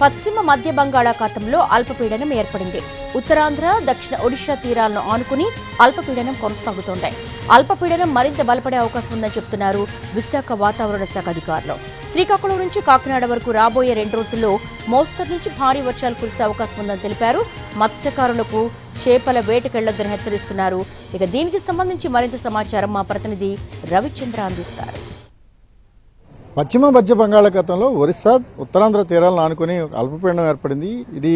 పశ్చిమ మధ్య బంగాళాఖాతంలో అల్పపీడనం ఏర్పడింది. ఉత్తరాంధ్ర దక్షిణ ఒడిషా తీరాలను ఆనుకుని అల్పపీడనం కొనసాగుతోంది. అల్పపీడనం మరింత బలపడే అవకాశం ఉందని చెబుతున్నారు విశాఖ వాతావరణ శాఖ అధికారులు. శ్రీకాకుళం నుంచి కాకినాడ వరకు రాబోయే రెండు రోజుల్లో మోస్తరు నుంచి భారీ వర్షాలు కురిసే అవకాశం ఉందని తెలిపారు. మత్స్యకారులకు చేపల వేటకెళ్ళొద్దని హెచ్చరిస్తున్నారు. ఇక దీనికి సంబంధించి మరింత సమాచారం మా ప్రతినిధి రవిచంద్ర అందిస్తారు. పశ్చిమ మధ్య బంగాళాఖాతంలో ఒరిస్సా ఉత్తరాంధ్ర తీరాలను ఆనుకుని అల్పపీడనం ఏర్పడింది. ఇది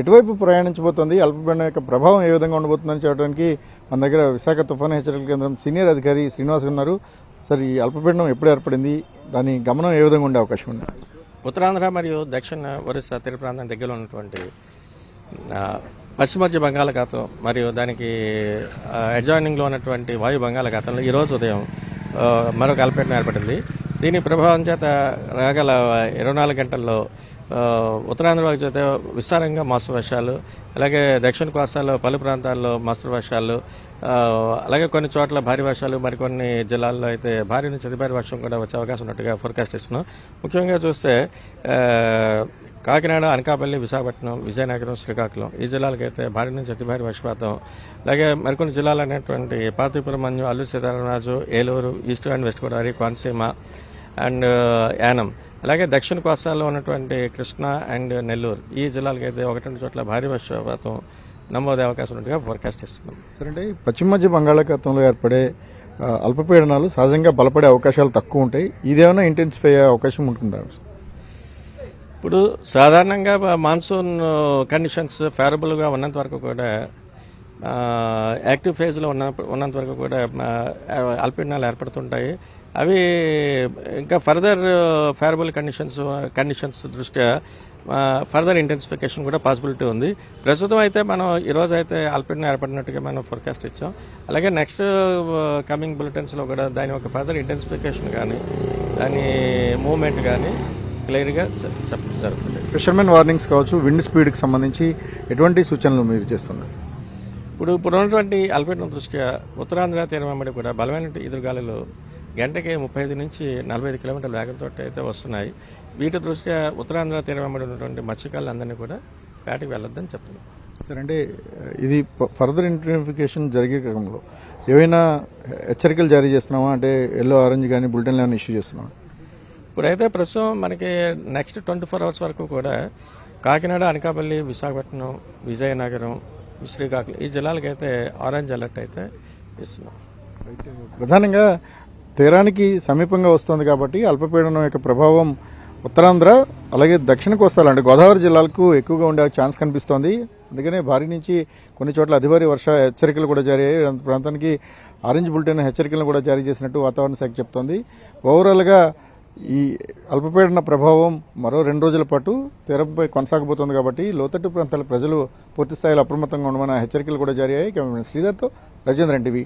ఎటువైపు ప్రయాణించబోతోంది? అల్పపీడనం యొక్క ప్రభావం ఏ విధంగా ఉండబోతుందని చెప్పడానికి మన దగ్గర విశాఖ తుఫాను హెచ్చరికల కేంద్రం సీనియర్ అధికారి శ్రీనివాస్ ఉన్నారు. సార్ ఈ అల్పపీడనం ఎప్పుడు ఏర్పడింది? దాని గమనం ఏ విధంగా ఉండే అవకాశం ఉంది? ఉత్తరాంధ్ర మరియు దక్షిణ ఒరిస్సా తీర ప్రాంతం దగ్గరలో ఉన్నటువంటి పశ్చిమ మధ్య బంగాళాఖాతం మరియు దానికి అడ్జాయినింగ్లో ఉన్నటువంటి వాయు బంగాళాఖాతంలో ఈరోజు ఉదయం మరొక అల్పపీడనం ఏర్పడింది. దీని ప్రభావం చేత రాగల ఇరవై నాలుగు గంటల్లో ఉత్తరాంధ్ర చేత విస్తారంగా మాస్టర్ వర్షాలు అలాగే దక్షిణ కోస్తాలో పలు ప్రాంతాల్లో మాస్టర్ వర్షాలు అలాగే కొన్ని చోట్ల భారీ వర్షాలు మరికొన్ని జిల్లాల్లో అయితే భారీ నుంచి అతి భారీ వర్షం కూడా వచ్చే అవకాశం ఉన్నట్టుగా ఫోర్కాస్ట్ ఇస్తున్నాం. ముఖ్యంగా చూస్తే కాకినాడ అనకాపల్లి విశాఖపట్నం విజయనగరం శ్రీకాకుళం ఈ జిల్లాలకైతే భారీ నుంచి అతి భారీ వర్షపాతం. అలాగే మరికొన్ని జిల్లాలు అనేటువంటి Parthipuram Alluri Sitaramaraju Eluru east and west Godavari Konaseema and Yanam. అలాగే దక్షిణ కోస్తాలో ఉన్నటువంటి కృష్ణా అండ్ నెల్లూరు ఈ జిల్లాలకైతే ఒకటి రెండు చోట్ల భారీ వర్షపాతం నమోదే అవకాశం ఉన్నట్టుగా ఫోర్కాస్ట్ ఇస్తున్నాం సరే అంటే పశ్చిమ మధ్య బంగాళాఖాతంలో ఏర్పడే అల్పపీడనాలు సహజంగా బలపడే అవకాశాలు తక్కువ ఉంటాయి. ఇదేమైనా ఇంటెన్సిఫై అయ్యే అవకాశం ఉంటుందా? ఇప్పుడు సాధారణంగా మాన్సూన్ కండిషన్స్ ఫేవరబుల్గా ఉన్నంత వరకు కూడా యాక్టివ్ ఫేజ్లో ఉన్న ఉన్నంత వరకు కూడా అల్పీడనాలు ఏర్పడుతుంటాయి. అవి ఇంకా ఫర్దర్ ఫేవరబుల్ కండిషన్స్ కండిషన్స్ దృష్ట్యా ఫర్దర్ ఇంటెన్సిఫికేషన్ కూడా పాసిబిలిటీ ఉంది. ప్రస్తుతం అయితే మనం ఈరోజు అయితే అల్పీడనం ఏర్పడినట్టుగా మనం ఫోర్కాస్ట్ ఇచ్చాం. అలాగే నెక్స్ట్ కమింగ్ బులెటిన్స్లో కూడా దాని యొక్క ఫర్దర్ ఇంటెన్సిఫికేషన్ కానీ దాని మూవ్మెంట్ కానీ క్లియర్గా చెప్పడం జరుగుతుంది. ఫిషర్మెన్ వార్నింగ్స్ కావచ్చు విండ్ స్పీడ్కి సంబంధించి ఎటువంటి సూచనలు మీరు చేస్తున్నారు? ఇప్పుడు ఇప్పుడు ఉన్నటువంటి అల్పపీడనం దృష్ట్యా ఉత్తరాంధ్ర తీరం వెంబడి కూడా బలమైన ఎదురుగాలులు గంటకి ముప్పై ఐదు నుంచి నలభై ఐదు కిలోమీటర్ల వేగంతో అయితే వస్తున్నాయి. వీటి దృష్ట్యా ఉత్తరాంధ్ర తీరం వెంబడి ఉన్నటువంటి మత్స్యకారులందరినీ కూడా వేటకి వెళ్ళొద్దని చెప్తున్నాం. సరే అంటే ఇది ఫర్దర్ ఇంటెన్సిఫికేషన్ జరిగే క్రమంలో ఏవైనా హెచ్చరికలు జారీ చేస్తున్నామా అంటే ఎల్లో ఆరెంజ్ కానీ బులెటిన్లు ఏమైనా ఇష్యూ చేస్తున్నామా ఇప్పుడైతే ప్రస్తుతం మనకి నెక్స్ట్ ట్వంటీ ఫోర్ అవర్స్ వరకు కూడా కాకినాడ అనకాపల్లి విశాఖపట్నం విజయనగరం శ్రీకాకుళం ఈ జిల్లాలకైతే ఆరెంజ్ అలర్ట్ అయితే ఇస్తున్నాం. ప్రధానంగా తీరానికి సమీపంగా వస్తుంది కాబట్టి అల్పపీడనం యొక్క ప్రభావం ఉత్తరాంధ్ర అలాగే దక్షిణ కోస్తాలు అంటే గోదావరి జిల్లాలకు ఎక్కువగా ఉండే ఛాన్స్ కనిపిస్తోంది. అందుకనే భారీ నుంచి కొన్ని చోట్ల అతి భారీ వర్ష హెచ్చరికలు కూడా జారీ అయ్యాయి. ప్రాంతానికి ఆరెంజ్ బులెటిన్ హెచ్చరికలను కూడా జారీ చేసినట్టు వాతావరణ శాఖ చెప్తోంది. ఓవరాల్గా ఈ అల్పపీడన ప్రభావం మరో రెండు రోజుల పాటు తీరంపై కొనసాగబోతోంది కాబట్టి లోతట్టు ప్రాంతాల ప్రజలు పూర్తి స్థాయిలో అప్రమత్తంగా ఉండమన్న హెచ్చరికలు కూడా జారీ అయ్యాయి. Cameraman శ్రీధర్తో రజేంద్ర NTV